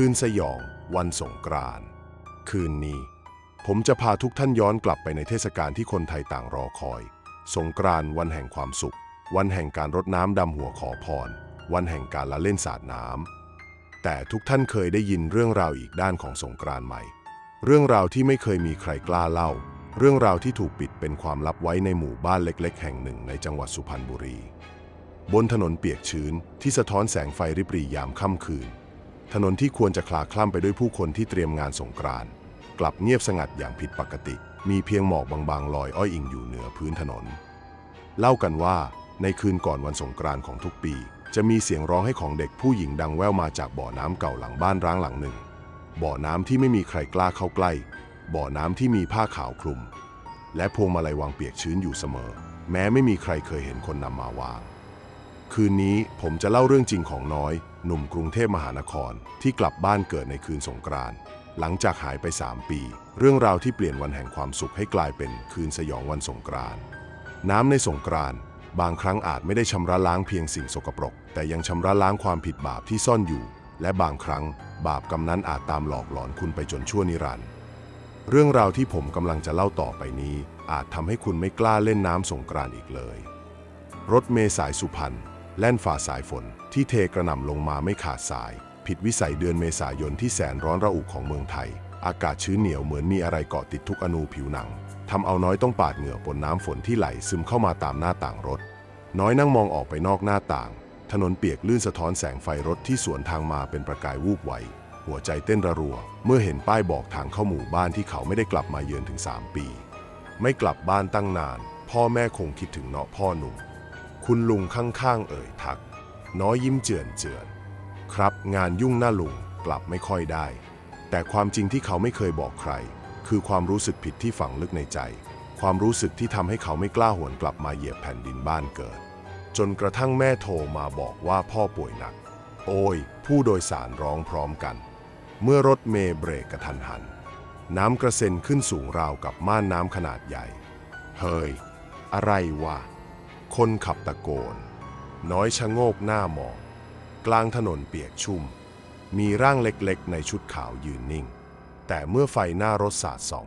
คืนสยอง วันสงกรานต์คืนนี้ ผมจะพาทุกท่านย้อนกลับไปในเทศกาลที่คนไทยต่างรอคอย สงกรานต์วันแห่งความสุข วันแห่งการรดน้ำดำหัวขอพร วันแห่งการละเล่นสาดน้ำแต่ทุกท่านเคยได้ยินเรื่องราวอีกด้านของสงกรานต์ไหม เรื่องราวที่ไม่เคยมีใครกล้าเล่า เรื่องราวที่ถูกปิดเป็นความลับไว้ในหมู่บ้านเล็ก ๆ แห่งหนึ่งในจังหวัดสุพรรณบุรี บนถนนเปียกชื้นที่สะท้อนแสงไฟริบหรี่ยามค่ำคืน ถนนที่ควรจะคลาคล่ำไปด้วยผู้คนที่เตรียมงานสงกรานต์กลับเงียบสงัดอย่างผิดปกติ มีเพียงหมอกบางๆลอยอ้อยอิงอยู่เหนือพื้นถนน เล่ากันว่าในคืนก่อนวันสงกรานต์ของทุกปี จะมีเสียงร้องให้ของเด็กผู้หญิงดังแว่วมาจากบ่อน้ำเก่าหลังบ้านร้างหลังหนึ่ง บ่อน้ำที่ไม่มีใครกล้าเข้าใกล้ บ่อน้ำที่มีผ้าขาวคลุม และพวงมาลัยวางเปียกชื้นอยู่เสมอ แม้ไม่มีใครเคยเห็นคนนำมาวาง คืนนี้ผมจะเล่าเรื่องจริงของน้อย หนุ่มกรุงเทพมหานครที่กลับบ้านเกิดในคืนสงกรานต์หลังจากหายไป 3 ปี เรื่องราวที่เปลี่ยนวันแห่งความสุขให้กลายเป็นคืนสยองวันสงกรานต์น้ำในสงกรานต์บางครั้งอาจไม่ได้ชำระล้างเพียงสิ่งสกปรก แต่ยังชำระล้างความผิดบาปที่ซ่อนอยู่ และบางครั้ง บาปกรรมนั้นอาจตามหลอกหลอนคุณไปจนชั่วนิรันดร์เรื่องราวที่ผมกำลังจะเล่าต่อไปนี้ อาจทำให้คุณไม่กล้าเล่นน้ำสงกรานต์อีกเลย รถเมลสายสุพรรณ แล่นฝ่าสายฝนที่เทกระหน่ำลงมาไม่ขาดสาย ผิดวิสัยเดือนเมษายนที่แสนร้อนระอุของเมืองไทย อากาศชื้นเหนียวเหมือนมีอะไรเกาะติดทุกอนูผิวหนังทำเอาน้อยต้องปาดเหงื่อปนน้ำฝนที่ไหลซึมเข้ามาตามหน้าต่างรถ น้อยนั่งมองออกไปนอกหน้าต่าง ถนนเปียกลื่นสะท้อนแสงไฟรถที่สวนทางมาเป็นประกายวูบไหวหัวใจเต้นระรัว เมื่อเห็นป้ายบอกทางเข้าหมู่บ้านที่เขาไม่ได้กลับมาเยือนถึง 3 ปี ไม่กลับบ้านตั้งนาน พ่อแม่คงคิดถึงเนาะพ่อหนุ่ม คุณลุงข้างๆ เอ่ยทัก น้อยยิ้มเจือนเจือน ครับงานยุ่งหน้าลุงกลับไม่ค่อยได้ แต่ความจริงที่เขาไม่เคยบอกใคร คือความรู้สึกผิดที่ฝังลึกในใจ ความรู้สึกที่ทำให้เขาไม่กล้าหวนกลับมาเหยียบแผ่นดินบ้านเกิด จนกระทั่งแม่โทรมาบอกว่าพ่อป่วยหนัก โอ้ย ผู้โดยสารร้องพร้อมกัน เมื่อรถเมล์เบรกกระทันหัน น้ำกระเซ็นขึ้นสูงราวกับม่านน้ำขนาดใหญ่ เฮ้ย อะไรวะ คนขับตะโกน น้อยชะโงกหน้ามอง กลางถนนเปียกชุ่ม มีร่างเล็กๆ ในชุดขาวยืนนิ่ง แต่เมื่อไฟหน้ารถสาดส่อง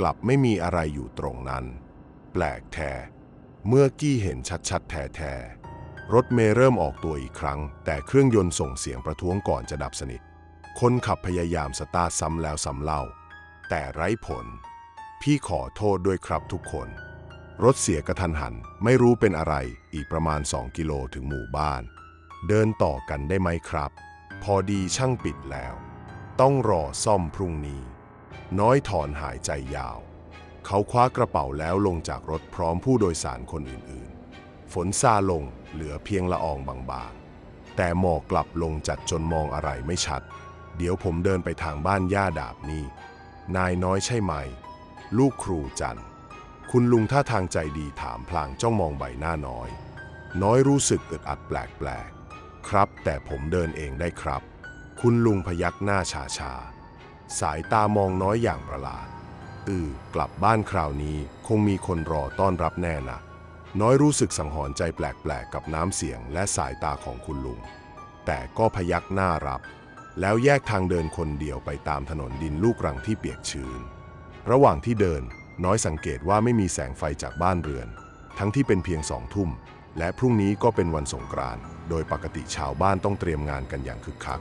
กลับไม่มีอะไรอยู่ตรงนั้น แปลกแท้ เมื่อกี้เห็นชัดๆ แท้ๆ รถเมล์เริ่มออกตัวอีกครั้ง แต่เครื่องยนต์ส่งเสียงประท้วงก่อนจะดับสนิท คนขับพยายามสตาร์ทซ้ำแล้วซ้ำเล่า แต่ไร้ผล พี่ขอโทษด้วยครับทุกคน รถเสียกระทันหัน ไม่รู้เป็นอะไรอีกประมาณ 2 กิโลถึงหมู่บ้าน เดินต่อกันได้ไหมครับ พอดีช่างปิดแล้ว ต้องรอซ่อมพรุ่งนี้ น้อยถอนหายใจยาว เขาคว้ากระเป๋าแล้วลงจากรถพร้อมผู้โดยสารคนอื่นๆ ฝนซาลงเหลือเพียงละอองบางๆ แต่หมอกกลับลงจัดจนมองอะไรไม่ชัด เดี๋ยวผมเดินไปทางบ้านย่าดาบนี่ นายน้อยใช่ไหม ลูกครูจันทร์ คุณลุงท่าทางใจดีถามพลางจ้องมองใบหน้าน้อย น้อยรู้สึกอึดอัดแปลกๆ ครับ แต่ผมเดินเองได้ครับ คุณลุงพยักหน้าชาชาๆสายตามองน้อยอย่างประหลาด อือกลับบ้านคราวนี้คงมีคนรอต้อนรับแน่นะน้อยรู้สึกสังหรณ์ใจแปลกๆ กับน้ำเสียงและสายตาของคุณลุง แต่ก็พยักหน้ารับ แล้วแยกทางเดินคนเดียวไปตามถนนดินลูกรังที่เปียกชื้น ระหว่างที่เดิน น้อยสังเกตว่าไม่มีแสงไฟจากบ้านเรือน ทั้งที่เป็นเพียงสองทุ่ม และพรุ่งนี้ก็เป็นวันสงกรานต์โดยปกติชาวบ้านต้องเตรียมงานกันอย่างคึกคัก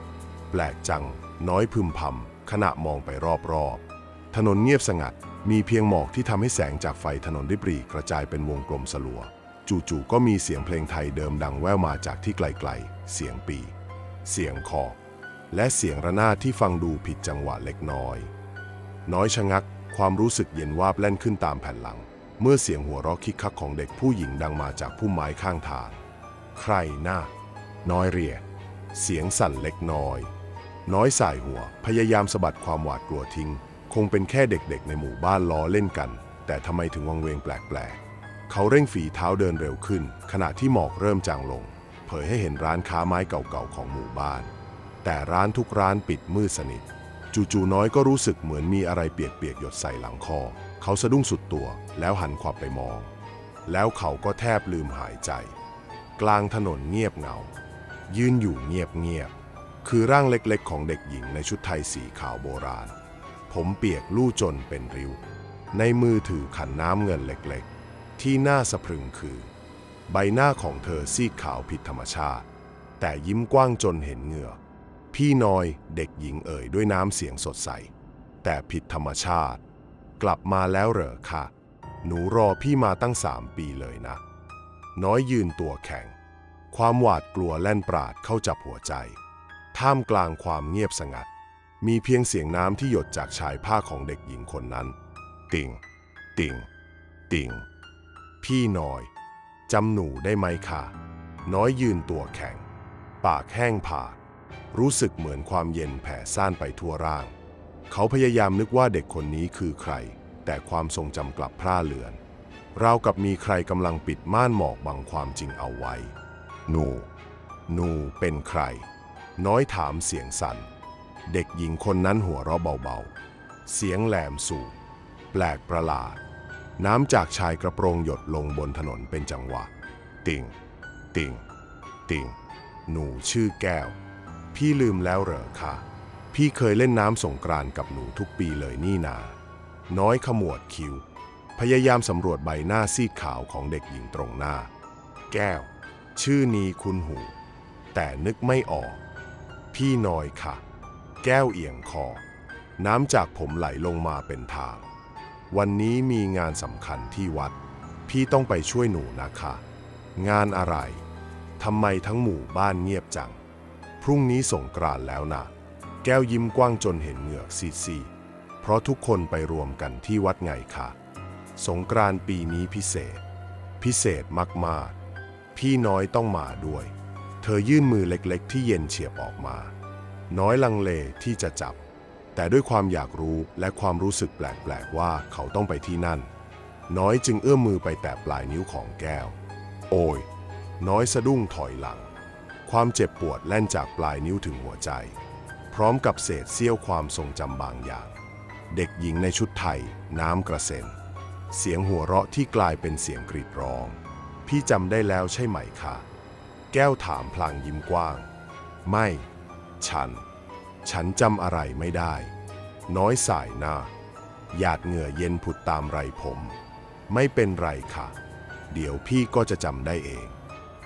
แปลกจัง น้อยพึมพำขณะมองไปรอบๆ ถนนเงียบสงัด มีเพียงหมอกที่ทำให้แสงจากไฟถนนริบหรี่กระจายเป็นวงกลมสลัว จู่ๆก็มีเสียงเพลงไทยเดิมดังแว่วมาจากที่ไกลๆ เสียงปี เสียงคอและเสียงระนาดที่ฟังดูผิดจังหวะเล็กน้อย น้อยชะงัก ความรู้สึกเย็นวาบแล่นขึ้นตามแผ่นหลัง เมื่อเสียงหัวเราะคิกคักของเด็กผู้หญิงดังมาจากพุ่มไม้ข้างทาง ใครน่าน้อยเรีย เสียงสั่นเล็กน้อย น้อยสายหัว พยายามสะบัดความหวาดกลัวทิ้ง คงเป็นแค่เด็กๆ ในหมู่บ้านล้อเล่นกัน แต่ทำไมถึงวังเวงแปลกๆ เขาเร่งฝีเท้าเดินเร็วขึ้น ขณะที่หมอกเริ่มจางลง เผยให้เห็นร้านค้าไม้เก่าๆของหมู่บ้าน แต่ร้านทุกร้านปิดมืดสนิท จู่ๆน้อยก็รู้สึกเหมือนมีอะไรเปียกๆหยดใส่หลังคอ เขาสะดุ้งสุดตัวแล้วหันขวับไปมอง แล้วเขาก็แทบลืมหายใจ กลางถนนเงียบเงา ยืนอยู่เงียบๆคือร่างเล็กๆ ของเด็กหญิงในชุดไทยสีขาวโบราณ ผมเปียกลู่จนเป็นริ้ว ในมือถือขันน้ำเงินเล็กๆ ที่น่าสะพรึงคือ ใบหน้าของเธอซีดขาวผิดธรรมชาติ แต่ยิ้มกว้างจนเห็นเหงื่อ พี่น้อยเด็กหญิงเอ่ยด้วยน้ำเสียงสดใส แต่ผิดธรรมชาติ กลับมาแล้วเหรอคะหนูรอพี่มาตั้งสามปีเลยนะ น้อยยืนตัวแข็ง ความหวาดกลัวแล่นปราดเข้าจับหัวใจ ท่ามกลางความเงียบสงัด มีเพียงเสียงน้ำที่หยดจากชายผ้าของเด็กหญิงคนนั้น ติ่ง ติ่ง ติ่ง พี่น้อยจำหนูได้ไหมคะน้อยยืนตัวแข็ง ปากแห้งผาก รู้สึกเหมือนความเย็นแผ่ซ่านไปทั่วร่าง เขาพยายามนึกว่าเด็กคนนี้คือใคร แต่ความทรงจำกลับพร่าเลือน ราวกับมีใครกำลังปิดม่านหมอกบังความจริงเอาไว้หนูหนูเป็นใคร น้อยถามเสียงสั่น เด็กหญิงคนนั้นหัวเราะเบาๆ เสียงแหลมสูง แปลกประหลาด น้ำจากชายกระโปรงหยดลงบนถนนเป็นจังหวะ ติ่ง ติ่ง ติ่ง หนูชื่อแก้ว พี่ลืมแล้วเหรอคะพี่เคยเล่นน้ำสงกรานกับหนูทุกปีเลยนี่นา น้อยขมวดคิ้ว พยายามสำรวจใบหน้าซีดขาวของเด็กหญิงตรงหน้า แก้ว ชื่อนี้คุ้นหู แต่นึกไม่ออก พี่น้อยค่ะ แก้วเอียงคอ น้ำจากผมไหลลงมาเป็นทาง วันนี้มีงานสำคัญที่วัด พี่ต้องไปช่วยหนูนะคะ งานอะไรทำไมทั้งหมู่บ้านเงียบจัง พรุ่งนี้ส่งกรานแล้วนะแก้วยิ้มกว้างจนเห็นเหงือกซีดๆเพราะทุกคนไปรวมกันที่วัดไงค่ะ สงกรานปีนี้พิเศษ พิเศษมากๆ พี่น้อยต้องมาด้วย เธอยื่นมือเล็กๆ ที่เย็นเฉียบออกมา น้อยลังเลที่จะจับ แต่ด้วยความอยากรู้และความรู้สึกแปลกๆว่าเขาต้องไปที่นั่น น้อยจึงเอื้อมมือไปแตะปลายนิ้วของแก้ว โอ้ยน้อยสะดุ้งถอยหลัง ความเจ็บปวดแล่นจากปลายนิ้วถึงหัวใจ พร้อมกับเศษเสี้ยวความทรงจำบางอย่าง เด็กหญิงในชุดไทย น้ำกระเซ็น เสียงหัวเราะที่กลายเป็นเสียงกรีดร้อง พี่จำได้แล้วใช่ไหมคะแก้วถามพลางยิ้มกว้าง ไม่ ฉัน ฉันจำอะไรไม่ได้ น้อยสายหน้า หยาดเหงื่อเย็นผุดตามไรผม ไม่เป็นไรค่ะ เดี๋ยวพี่ก็จะจำได้เอง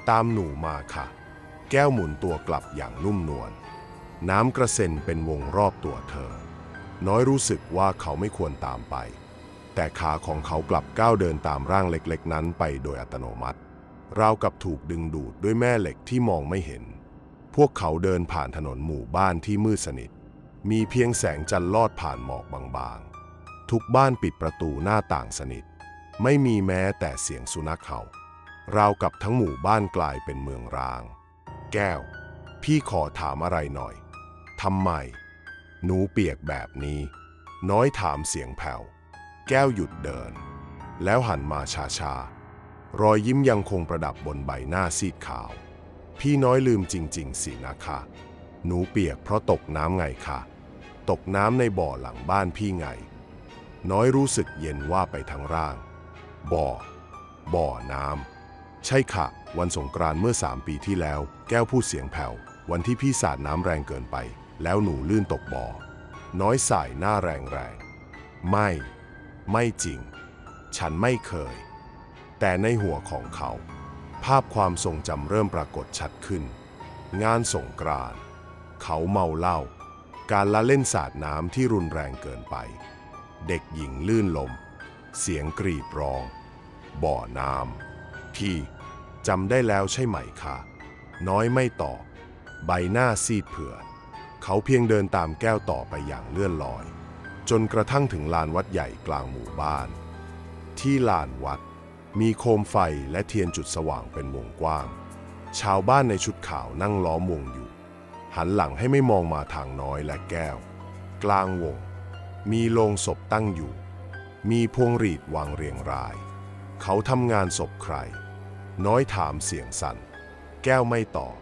ตามหนูมาค่ะ แก้วหมุนตัวกลับอย่างนุ่มนวล น้ำกระเซ็นเป็นวงรอบตัวเธอ น้อยรู้สึกว่าเขาไม่ควรตามไป แต่ขาของเขากลับก้าวเดินตามร่างเล็กๆ นั้นไปโดยอัตโนมัติ ราวกับถูกดึงดูดด้วยแม่เหล็กที่มองไม่เห็น พวกเขาเดินผ่านถนนหมู่บ้านที่มืดสนิท มีเพียงแสงจันทร์ลอดผ่านหมอกบางๆ ทุกบ้านปิดประตูหน้าต่างสนิท ไม่มีแม้แต่เสียงสุนัขเห่าราวกับทั้งหมู่บ้านกลายเป็นเมืองร้าง แก้ว พี่ขอถามอะไรหน่อย ทำไม หนูเปียกแบบนี้ น้อยถามเสียงแผ่ว แก้วหยุดเดิน แล้วหันมาชาๆรอยยิ้มยังคงประดับบนใบหน้าซีดขาว พี่น้อยลืมจริง ๆ สินะคะ หนูเปียกเพราะตกน้ำไงคะตกน้ำในบ่อหลังบ้านพี่ไง น้อยรู้สึกเย็นว่าไปทั้งร่าง บ่อ บ่อน้ำ ใช่ค่ะ วันสงกรานต์เมื่อสามปีที่แล้ว แก้วพูดเสียงแผ่ว วันที่พี่สาดน้ำแรงเกินไป แล้วหนูลื่นตกบ่อ น้อยสายหน้าแรงแรง ไม่ ไม่จริง ฉันไม่เคย แต่ในหัวของเขา ภาพความทรงจำเริ่มปรากฏชัดขึ้น งานสงกรานต์เขาเมาเหล้า การละเล่นสาดน้ำที่รุนแรงเกินไป เด็กหญิงลื่นลม เสียงกรีดร้อง บ่อน้ำพี่ จำได้แล้วใช่ไหมคะ น้อยไม่ตอบ ใบหน้าซีดเผือดเขาเพียงเดินตามแก้วต่อไปอย่างเลื่อนลอย จนกระทั่งถึงลานวัดใหญ่กลางหมู่บ้าน ที่ลานวัด มีโคมไฟและเทียนจุดสว่างเป็นวงกว้าง ชาวบ้านในชุดขาวนั่งล้อมวงอยู่ หันหลังให้ไม่มองมาทางน้อยและแก้ว กลางวง มีโลงศพตั้งอยู่ มีพวงหรีดวางเรียงราย เขาทำงานศพใคร น้อยถามเสียงสั่น แก้วไม่ตอบ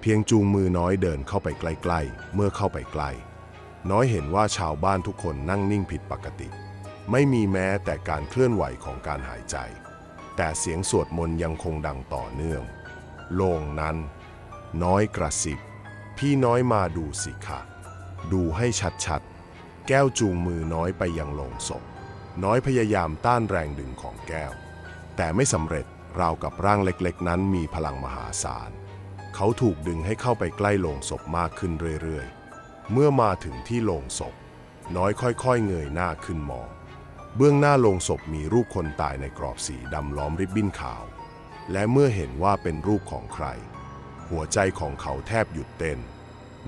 เพียงจูงมือน้อยเดินเข้าไปใกล้ๆ เมื่อเข้าไปใกล้ น้อยเห็นว่าชาวบ้านทุกคนนั่งนิ่งผิดปกติ ไม่มีแม้แต่การเคลื่อนไหวของการหายใจ แต่เสียงสวดมนต์ยังคงดังต่อเนื่อง โลงนั้น น้อยกระซิบ พี่น้อยมาดูสิคะดูให้ชัดๆ แก้วจูงมือน้อยไปยังโลงศพ น้อยพยายามต้านแรงดึงของแก้ว แต่ไม่สำเร็จ ราวกับร่างเล็กๆ นั้นมีพลังมหาศาล เขาถูกดึงให้เข้าไปใกล้โลงศพมากขึ้นเรื่อยๆ เมื่อมาถึงที่โลงศพ น้อยค่อยๆ เงยหน้าขึ้นมอง เบื้องหน้าโลงศพมีรูปคนตายในกรอบสีดำล้อมริบบิ้นขาว และเมื่อเห็นว่าเป็นรูปของใคร หัวใจของเขาแทบหยุดเต้น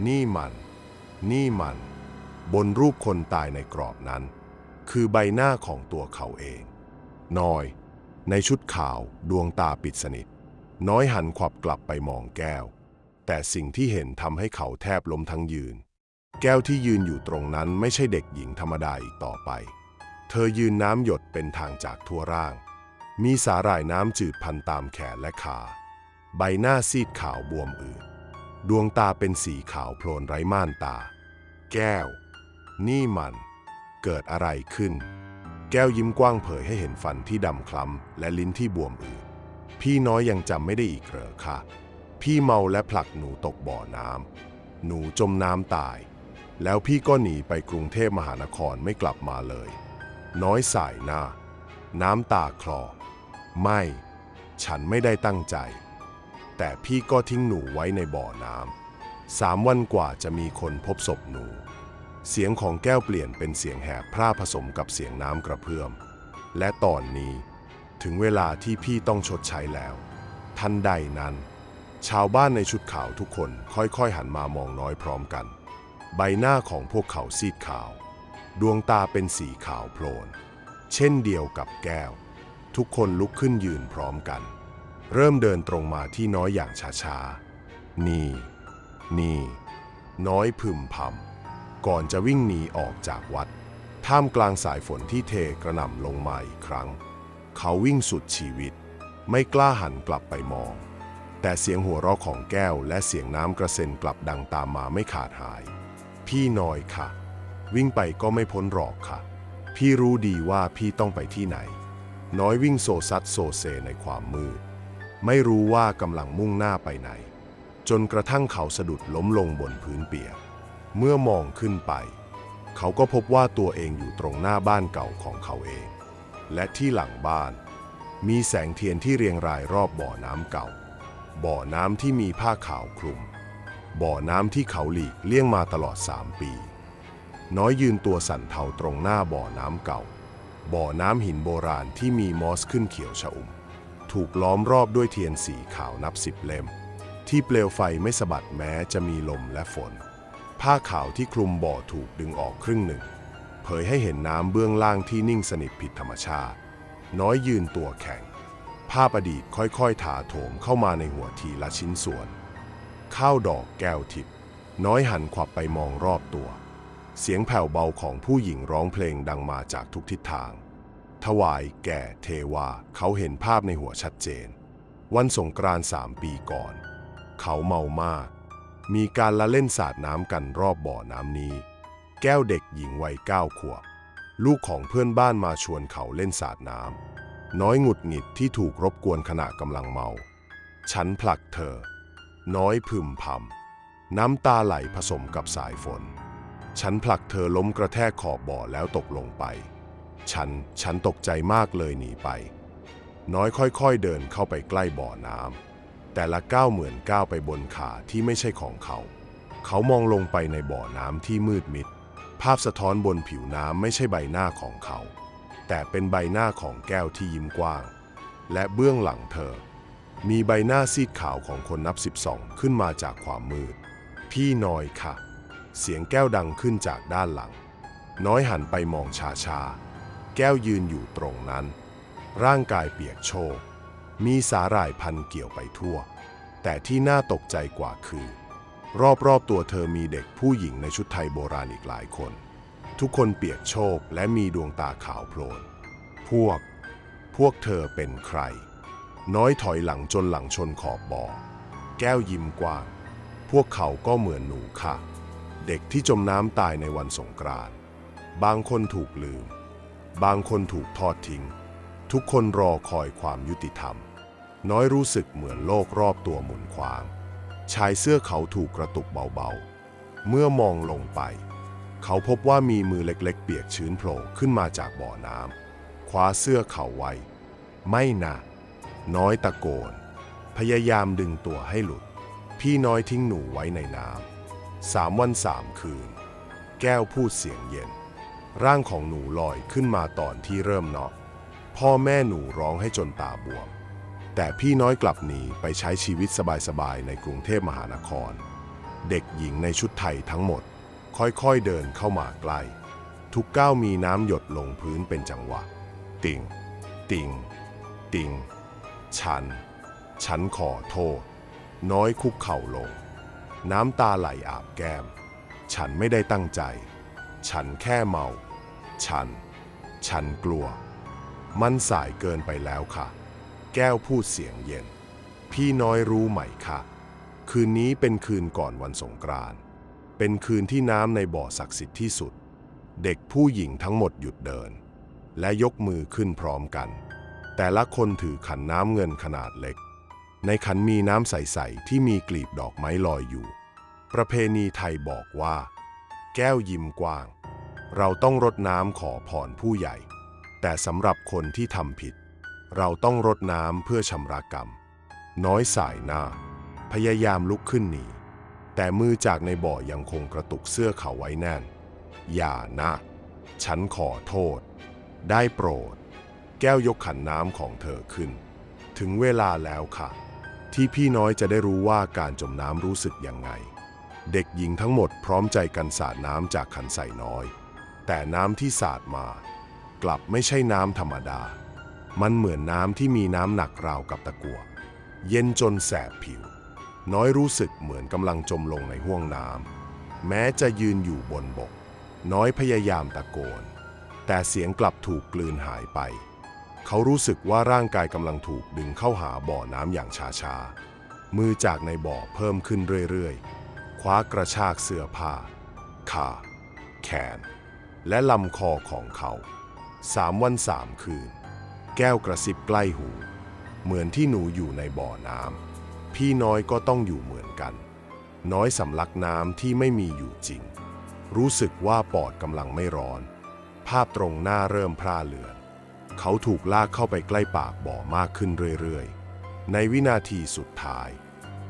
นี่มัน นี่มัน บนรูปคนตายในกรอบนั้น คือใบหน้าของตัวเขาเอง น้อย ในชุดขาวดวงตาปิดสนิท น้อยหันขวับกลับไปมองแก้ว แต่สิ่งที่เห็นทำให้เขาแทบล้มทั้งยืน แก้วที่ยืนอยู่ตรงนั้นไม่ใช่เด็กหญิงธรรมดาอีกต่อไป เธอยืนน้ำหยดเป็นทางจากทั่วร่าง มีสาหร่ายน้ำจืดพันตามแขนและขา ใบหน้าซีดขาวบวมอืดดวงตาเป็นสีขาวโพลนไร้ม่านตา แก้ว นี่มัน เกิดอะไรขึ้น แก้วยิ้มกว้างเผยให้เห็นฟันที่ดำคล้ำและลิ้นที่บวมอืดพี่น้อยยังจำไม่ได้อีกเหรอคะพี่เมาและผลักหนูตกบ่อน้ำหนูจมน้ำตาย แล้วพี่ก็หนีไปกรุงเทพมหานครไม่กลับมาเลย น้อยสายหน้า น้ำตาคลอ ไม่ ฉันไม่ได้ตั้งใจ แต่พี่ก็ทิ้งหนูไว้ในบ่อน้ำสามวันกว่าจะมีคนพบศพหนู เสียงของแก้วเปลี่ยนเป็นเสียงแหบพร่าผสมกับเสียงน้ำกระเพื่อม และตอนนี้ถึงเวลาที่พี่ต้องชดใช้แล้ว ทันใดนั้น ชาวบ้านในชุดขาวทุกคนค่อยๆหันมามองน้อยพร้อมกัน ใบหน้าของพวกเขาซีดขาว ดวงตาเป็นสีขาวโพลน เช่นเดียวกับแก้ว ทุกคนลุกขึ้นยืนพร้อมกัน เริ่มเดินตรงมาที่น้อยอย่างช้าๆ นี่ นี่ น้อยพึมพำ ก่อนจะวิ่งหนีออกจากวัด ท่ามกลางสายฝนที่เทกระหน่ำลงมาอีกครั้ง เขาวิ่งสุดชีวิต ไม่กล้าหันกลับไปมอง แต่เสียงหัวเราะของแก้วและเสียงน้ำกระเซ็นกลับดังตามมาไม่ขาดหาย พี่น้อยค่ะ วิ่งไปก็ไม่พ้นหรอกค่ะ พี่รู้ดีว่าพี่ต้องไปที่ไหน น้อยวิ่งโซซัดโซเซในความมืด ไม่รู้ว่ากำลังมุ่งหน้าไปไหน จนกระทั่งเขาสะดุดล้มลงบนพื้นเปียก เมื่อมองขึ้นไป เขาก็พบว่าตัวเองอยู่ตรงหน้าบ้านเก่าของเขาเอง และที่หลังบ้าน มีแสงเทียนที่เรียงรายรอบบ่อน้ำเก่า บ่อน้ำที่มีผ้าขาวคลุม บ่อน้ำที่เขาหลีกเลี่ยงมาตลอดสามปี น้อยยืนตัวสั่นเทาตรงหน้าบ่อน้ำเก่า บ่อน้ำหินโบราณที่มีมอสขึ้นเขียวชอุ่ม ถูกล้อมรอบด้วยเทียนสีขาวนับสิบเล่ม ที่เปลวไฟไม่สะบัดแม้จะมีลมและฝน ผ้าขาวที่คลุมบ่อถูกดึงออกครึ่งหนึ่ง เผยให้เห็นน้ำเบื้องล่างที่นิ่งสนิทผิดธรรมชาติ น้อยยืนตัวแข็ง ภาพอดีตค่อยๆ ถาโถมเข้ามาในหัวทีละชิ้นส่วน ข้าวดอกแก้วทิพย์น้อยหันขวับไปมองรอบตัว เสียงแผ่วเบาของผู้หญิงร้องเพลงดังมาจากทุกทิศทาง ถวายแก่เทวาเขาเห็นภาพในหัวชัดเจน วันสงกรานต์สามปีก่อน เขาเมามาก มีการละเล่นสาดน้ำกันรอบบ่อน้ำนี้ แก้วเด็กหญิงวัยเก้าขวบ ลูกของเพื่อนบ้านมาชวนเขาเล่นสาดน้ำน้อยหงุดหงิดที่ถูกรบกวนขณะกำลังเมา ฉันผลักเธอ น้อยพึมพำน้ำตาไหลผสมกับสายฝน ฉันผลักเธอล้มกระแทกขอบบ่อแล้วตกลงไป ฉัน ฉันตกใจมากเลยหนีไป น้อยค่อยๆเดินเข้าไปใกล้บ่อน้ำ แต่ละก้าวเหมือนก้าวไปบนขาที่ไม่ใช่ของเขา เขามองลงไปในบ่อน้ำที่มืดมิด ภาพสะท้อนบนผิวน้ำไม่ใช่ใบหน้าของเขา แต่เป็นใบหน้าของแก้วที่ยิ้มกว้าง และเบื้องหลังเธอ มีใบหน้าซีดขาวของคนนับสิบสองขึ้นมาจากความมืด พี่น้อยค่ะ เสียงแก้วดังขึ้นจากด้านหลัง น้อยหันไปมองชาชาๆแก้วยืนอยู่ตรงนั้น ร่างกายเปียกโชก มีสาหร่ายพันเกี่ยวไปทั่ว แต่ที่น่าตกใจกว่าคือ รอบๆตัวเธอมีเด็กผู้หญิงในชุดไทยโบราณอีกหลายคน ทุกคนเปียกโชกและมีดวงตาขาวโพลน พวก พวกเธอเป็นใคร น้อยถอยหลังจนหลังชนขอบบ่อ แก้วยิ้มกว้างพวกเขาก็เหมือนหนูค่ะ เด็กที่จมน้ำตายในวันสงกรานต์บางคนถูกลืม บางคนถูกทอดทิ้ง ทุกคนรอคอยความยุติธรรม น้อยรู้สึกเหมือนโลกรอบตัวหมุนควาง ชายเสื้อเขาถูกกระตุกเบาๆ เมื่อมองลงไป เขาพบว่ามีมือเล็กๆ เปียกชื้นโผล่ขึ้นมาจากบ่อน้ำคว้าเสื้อเขาไว้ ไม่นะน้อยตะโกน พยายามดึงตัวให้หลุด พี่น้อยทิ้งหนูไว้ในน้ำสามวันสามคืน แก้วพูดเสียงเย็น ร่างของหนูลอยขึ้นมาตอนที่เริ่มเนาะ พ่อแม่หนูร้องให้จนตาบวม แต่พี่น้อยกลับหนีไปใช้ชีวิตสบายๆในกรุงเทพมหานคร เด็กหญิงในชุดไทยทั้งหมด ค่อยๆเดินเข้ามาใกล้ ทุกก้าวมีน้ำหยดลงพื้นเป็นจังหวะ ติ่ง ติ่ง ติ่ง ฉัน ฉันขอโทษ น้อยคุกเข่าลง น้ำตาไหลอาบแก้ม ฉันไม่ได้ตั้งใจ ฉันแค่เมา ฉัน ฉันกลัว มันสายเกินไปแล้วค่ะ แก้วพูดเสียงเย็น พี่น้อยรู้ไหมคะคืนนี้เป็นคืนก่อนวันสงกรานต์เป็นคืนที่น้ำในบ่อศักดิ์สิทธิ์ที่สุด เด็กผู้หญิงทั้งหมดหยุดเดิน และยกมือขึ้นพร้อมกัน แต่ละคนถือขันน้ำเงินขนาดเล็ก ในขันมีน้ำใส ๆ ที่มีกลีบดอกไม้ลอยอยู่ ประเพณีไทยบอกว่า แก้วยิ้มกว้าง เราต้องรดน้ำขอพรผู้ใหญ่ แต่สำหรับคนที่ทำผิด เราต้องรดน้ำเพื่อชำระกรรม น้อยสายหน้า พยายามลุกขึ้นหนีแต่มือจากในบ่อยังคงกระตุกเสื้อเขาไว้แน่น อย่านะ ฉันขอโทษ ได้โปรด แก้วยกขันน้ำของเธอขึ้น ถึงเวลาแล้วค่ะ ที่พี่น้อยจะได้รู้ว่าการจมน้ำรู้สึกยังไง เด็กหญิงทั้งหมดพร้อมใจกันสาดน้ำจากขันใส่น้อย แต่น้ำที่สาดมา กลับไม่ใช่น้ำธรรมดา มันเหมือนน้ำที่มีน้ำหนักราวกับตะกั่วเย็นจนแสบผิว น้อยรู้สึกเหมือนกำลังจมลงในห้วงน้ำแม้จะยืนอยู่บนบก น้อยพยายามตะโกน แต่เสียงกลับถูกกลืนหายไป เขารู้สึกว่าร่างกายกำลังถูกดึงเข้าหาบ่อน้ำอย่างช้าๆ มือจากในบ่อเพิ่มขึ้นเรื่อยๆ คว้ากระชากเสื้อผ้าขา แขน และลำคอของเขา สามวันสามคืน แก้วกระซิบใกล้หู เหมือนที่หนูอยู่ในบ่อน้ำพี่น้อยก็ต้องอยู่เหมือนกัน น้อยสำลักน้ำที่ไม่มีอยู่จริง รู้สึกว่าปอดกำลังไม่ร้อน ภาพตรงหน้าเริ่มพร่าเลือน เขาถูกลากเข้าไปใกล้ปากบ่อมากขึ้นเรื่อยๆ ในวินาทีสุดท้าย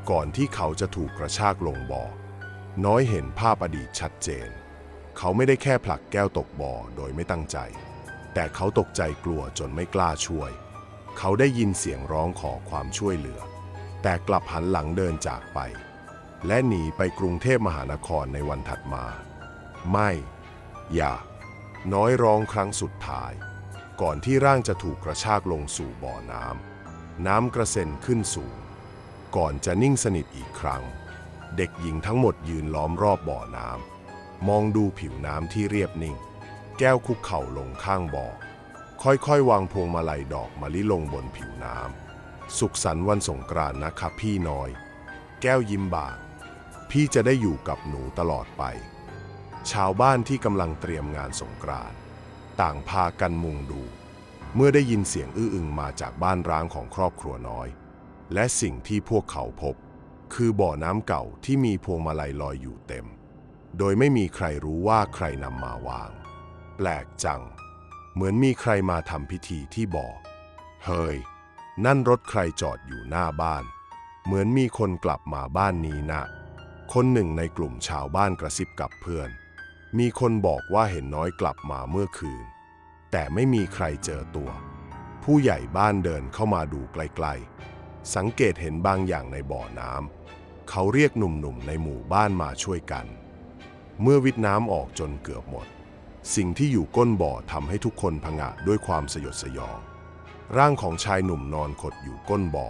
ก่อนที่เขาจะถูกกระชากลงบ่อ น้อยเห็นภาพอดีตชัดเจน เขาไม่ได้แค่ผลักแก้วตกบ่อโดยไม่ตั้งใจ แต่เขาตกใจกลัวจนไม่กล้าช่วย เขาได้ยินเสียงร้องขอความช่วยเหลือ แต่กลับหันหลังเดินจากไป และหนีไปกรุงเทพมหานครในวันถัดมา ไม่ อย่า น้อยร้องครั้งสุดท้าย ก่อนที่ร่างจะถูกกระชากลงสู่บ่อน้ำน้ำกระเซ็นขึ้นสูง ก่อนจะนิ่งสนิทอีกครั้ง เด็กหญิงทั้งหมดยืนล้อมรอบบ่อน้ำมองดูผิวน้ำที่เรียบนิ่ง แก้วคุกเข่าลงข้างบ่อ ค่อยๆ วางพวงมาลัยดอกมะลิลงบนผิวน้ำ สุขสันต์วันสงกรานต์นะครับพี่น้อย แก้วยิ้มบาก พี่จะได้อยู่กับหนูตลอดไป ชาวบ้านที่กำลังเตรียมงานสงกรานต์ต่างพากันมุงดู เมื่อได้ยินเสียงอื้ออึงมาจากบ้านร้างของครอบครัวน้อย และสิ่งที่พวกเขาพบ คือบ่อน้ำเก่าที่มีพวงมาลัยลอยอยู่เต็ม โดยไม่มีใครรู้ว่าใครนำมาวาง แปลกจัง เหมือนมีใครมาทำพิธีที่บ่อ เฮ้ย นั่นรถใครจอดอยู่หน้าบ้าน เหมือนมีคนกลับมาบ้านนี้นะคนหนึ่งในกลุ่มชาวบ้านกระซิบกับเพื่อน มีคนบอกว่าเห็นน้อยกลับมาเมื่อคืน แต่ไม่มีใครเจอตัว ผู้ใหญ่บ้านเดินเข้ามาดูไกลๆ สังเกตเห็นบางอย่างในบ่อน้ำ เขาเรียกหนุ่มๆในหมู่บ้านมาช่วยกัน เมื่อวิทน้ำออกจนเกือบหมด สิ่งที่อยู่ก้นบ่อทำให้ทุกคนผงะด้วยความสยดสยอง ร่างของชายหนุ่มนอนขดอยู่ก้นบ่อ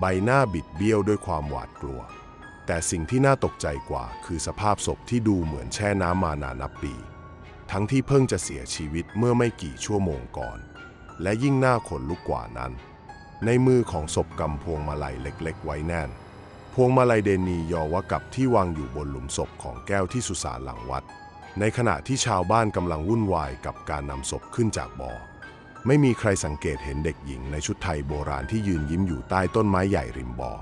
ใบหน้าบิดเบี้ยวด้วยความหวาดกลัว แต่สิ่งที่น่าตกใจกว่าคือสภาพศพที่ดูเหมือนแช่น้ำมานานนับปี ทั้งที่เพิ่งจะเสียชีวิตเมื่อไม่กี่ชั่วโมงก่อน และยิ่งน่าขนลุกกว่านั้น ในมือของศพกำพวงมาลัยเล็ก ๆ ไว้แน่น พวงมาลัยเดนียอวกับที่วางอยู่บนหลุมศพของแก้วที่สุสานหลังวัด ในขณะที่ชาวบ้านกำลังวุ่นวายกับการนำศพขึ้นจากบ่อ ไม่มีใครสังเกตเห็นเด็กหญิงในชุดไทยโบราณที่ยืนยิ้มอยู่ใต้ต้นไม้ใหญ่ริมบ่อ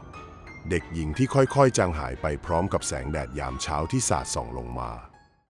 เด็กหญิงที่ค่อยๆ จางหายไปพร้อมกับแสงแดดยามเช้าที่สาดส่องลงมา